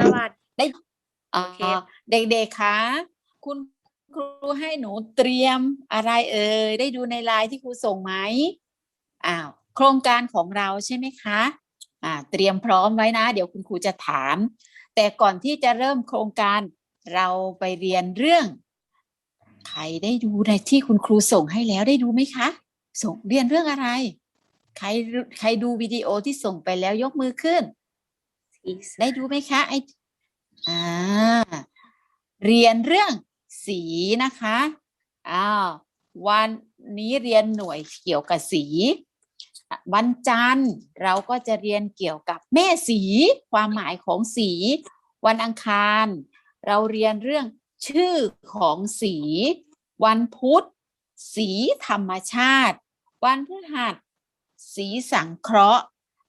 สวัสดีได้อ่าโอเคเด็กๆคะคุณครูให้หนูเตรียมอะไรเอ่ยได้ดูในไลน์ที่ครูส่งไหมอ้าวโครงการของเราใช่ไหมคะอ่าเตรียมพร้อมไว้นะ เดี๋ยวคุณครูจะถาม แต่ก่อนที่จะเริ่มโครงการเราไปเรียนเรื่อง ใครได้ดูในที่คุณครูส่งให้แล้วได้ดูไหมคะ ส่งเรียนเรื่องอะไร ใครรู้ใครดูวิดีโอที่ส่งไปแล้วยกมือขึ้น ได้ดูไหมคะไอ อ่าเรียนเรื่องสีนะคะอ้าววันนี้เรียนหน่วยเกี่ยวกับสี วันจันทร์เราก็จะเรียนเกี่ยวกับแม่สี ความหมายของสี วันอังคาร เราเรียนเรื่องชื่อของสี วันพุธ สีธรรมชาติ วันพฤหัส สีสังเคราะห์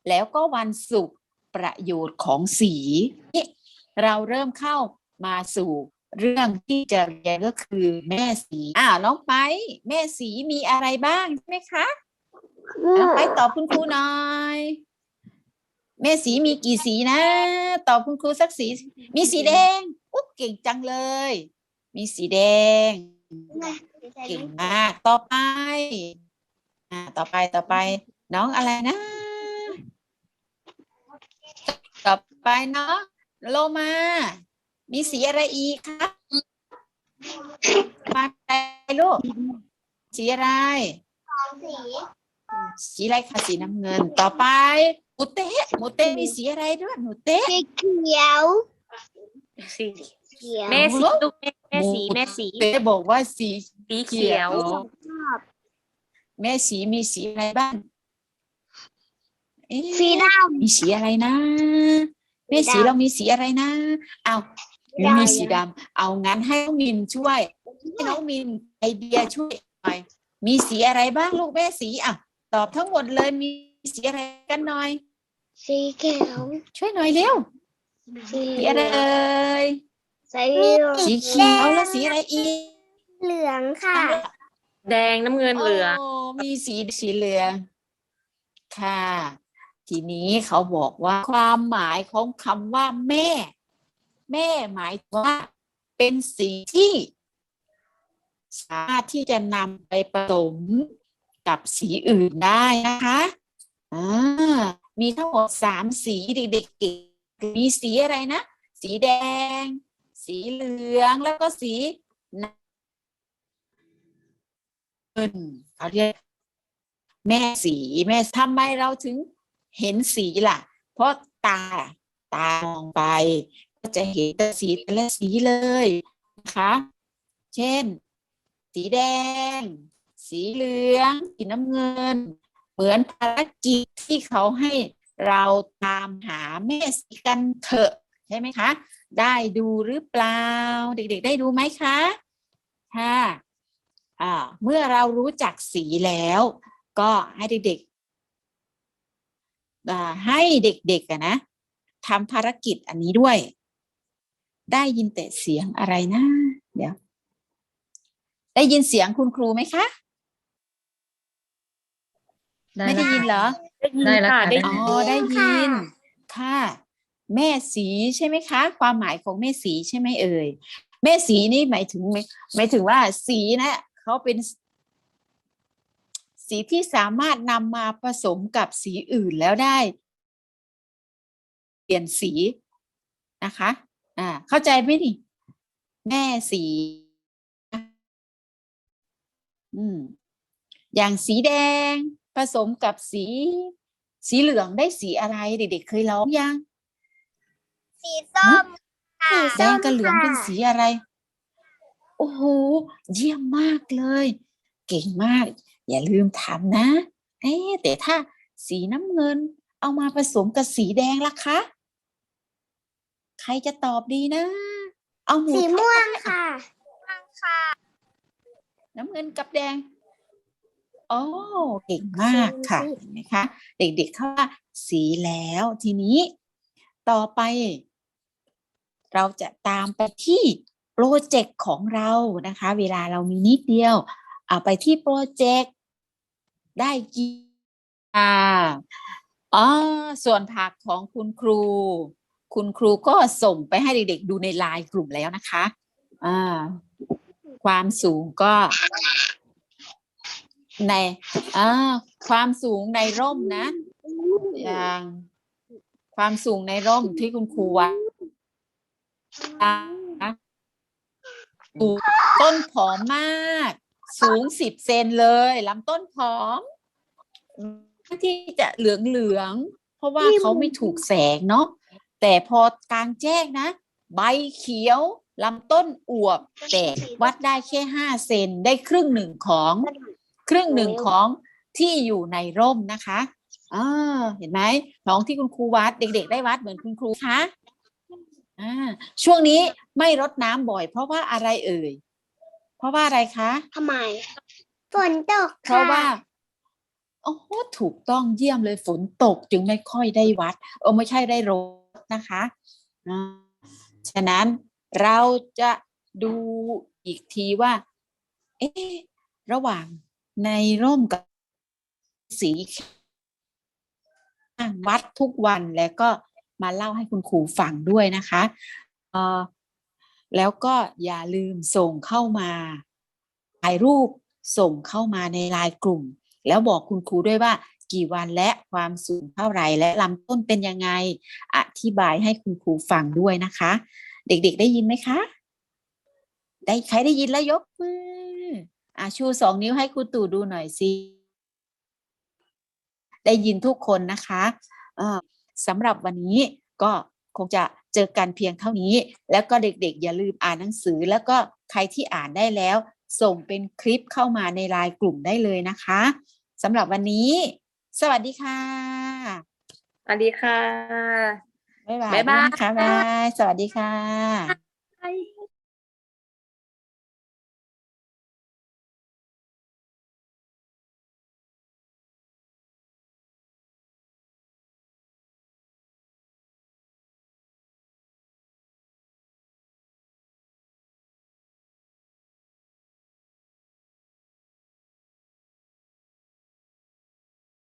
แล้วก็วันศุกร์ประโยชน์ของสีนี เราเริ่มเข้ามาสู่เรื่องที่จะเรียนก็คือแม่สีอ้าวน้องไป แม่สีมีอะไรบ้างใช่ไหมคะน้องไปตอบคุณครูหน่อยแม่สีมีกี่สีนะ ตอบคุณครูสักสี มีสีแดงอุ๊บเก่งจังเลย มีสีแดง เก่งมาก ต่อไป อ่า ต่อไปต่อไป น้องอะไรนะ ต่อไปน้อง โลมา มีสีอะไรอีกคะมาอะไรลูก สีอะไร สีอะไรคะสีน้ำเงิน ต่อไปหมูเต้หมูเต้มีสีอะไรด้วยหมูเต้สีเขียวสีเขียวแม่สีลูกแม่แม่สีแม่สีเต้บอกว่าสีสีเขียว แม่สีมีสีอะไรบ้างเอ๊ะสีดมีสีอะไรนะ แม่สีดำเรามีสีอะไรนะเอามีสีดำเอางั้นให้น้องมินช่วยให้น้องมินไอเดียช่วยหน่อย มีสีอะไรบ้างลูกแม่สีอะตอบทั้งหมดเลยมีสีอะไรกันหน่อยำสีเขียวช่วยหน่อยเร็วสีสีอะไรเอ่ยสีเหลืองสีเขียวแล้วสีอะไรอีกเหลืองค่ะ แดงน้ำเงินเหลืองโมีสีสีเหลืองค่ะ ทีนี้เขาบอกว่าความหมายของคำว่าแม่ แม่หมายว่าเป็นสีที่สามารถที่จะนำไปผสมกับสีอื่นได้นะคะอ่ามีทั้งหมดสามสีเด็กๆมีสีอะไรนะ สีแดง สีเหลืองแล้วก็สีน้ำเงินเขาเรียกแม่สีแม่ทำไมเราถึง เห็นสีล่ะ เพราะตาตามองไป ก็จะเห็นแต่สีแต่ละสีเลยนะคะเช่น สีแดง สีเหลือง สีน้ำเงิน เหมือนภารกิจที่เขาให้เราตามหาแม่สีกันเถอะใช่ไหมคะ ได้ดูหรือเปล่า เด็กๆ ได้ดูไหมคะค่ะอ่าเมื่อเรารู้จักสีแล้ว ก็ให้เด็ก ให้เด็กๆอะนะทำภารกิจอันนี้ด้วย ได้ยินแต่เสียงอะไรนะ เดี๋ยว ได้ยินเสียงคุณครูไหมคะ ไม่ได้ยินเหรอ ได้ยินได้แล้วค่ะค่ะได้ได้อ๋ยิอนได้ยิน ค่ะ แม่สีใช่ไหมคะ ความหมายของแม่สีใช่ไหมเอ่ยแม่สีนี่หมายถึงหมายถึงว่าสีนะเขาเป็น สีที่สามารถนำมาผสมกับสีอื่นแล้วได้ เปลี่ยนสีนะคะอ่าเข้าใจไหมนี่ แม่สี อืมอย่างสีแดงผสมกับสี สีเหลืองได้สีอะไร เด็กๆเคยร้องยังสีส้มค่ะแดงกับเหลืองเป็นสีอะไร โอ้โห เยี่ยมมากเลย เก่งมาก อย่าลืมทำนะ เอ๊ะแต่ถ้าสีน้ำเงิน เอามาผสมกับสีแดงล่ะคะ ใครจะตอบดีนะ เอาหมูสีไทยม่วงก็ได้อ่ค่ะ น้ำเงินกับแดงโอ้เก่งมากค่ะสีเห็นไหมคะเด็กๆเข้าว่าสีแล้วทีนี้ ต่อไป เราจะตามไปที่โปรเจกต์ของเรานะคะ เวลาเรามีนิดเดียวเอาไปที่โปรเจกต์ได้กี่อ่าอ๋อส่วนผักของคุณครู คุณครูก็ส่งไปให้เด็กๆดูในไลน์กลุ่มแล้วนะคะอ่าความสูงก็ในอ่าความสูงในร่มนะอย่างความสูงในร่มที่คุณครูวัดต้นผอมมาก สูงสิบเซนเลยลำต้นผอม ที่จะเหลืองเหลืองๆเพราะว่าเขาไม่ถูกแสงเนาะแต่พอกลางแจ้งนะ ใบเขียวลำต้นอวบแต่วัดได้แค่ห้าเซนได้ครึ่งหนึ่งของครึ่งหนึ่งของที่อยู่ในร่มนะคะอ่าเห็นไหมน้องที่คุณครูวัดเด็ก ๆ ได้วัดเหมือนคุณครูคะอ่าช่วงนี้ไม่รดน้ำบ่อย เพราะว่าอะไรเอ่ย เพราะว่าอะไรคะทำไม ฝนตกเพราะว่าค่โอ้โหถูกต้องเยี่ยมเลยฝนตกจึงไม่ค่อยได้วัดเออไม่ใช่ได้รดนะคะอ่าฉะนั้นเราจะดูอีกทีว่า เอ๊ะระหว่างในร่มกับสีเขียววัดทุกวันแล้วก็มาเล่าให้คุณครูฟังด้วยนะคะเออ แล้วก็อย่าลืมส่งเข้ามาถ่ายรูปส่งเข้ามาในไลน์กลุ่ม แล้วบอกคุณครูด้วยว่ากี่วันและความสูงเท่าไหร่และลำต้นเป็นยังไง อธิบายให้คุณครูฟังด้วยนะคะ เด็กๆได้ยินไหมคะ ได้ใครได้ยินแล้วยกมืออะชูสองนิ้วให้ครูตู่ดูหน่อยสิได้ยินทุกคนนะคะสำหรับวันนี้ก็ คงจะเจอกันเพียงเท่านี้ แล้วก็เด็กๆ อย่าลืมอ่านหนังสือ แล้วก็ใครที่อ่านได้แล้ว ส่งเป็นคลิปเข้ามาในไลน์กลุ่มได้เลยนะคะสำหรับวันนี้ สวัสดีค่ะสวัสดีค่ะบ๊ายบายบ๊ายบายด้วยนะคะบ๊ายบาย สวัสดีค่ะ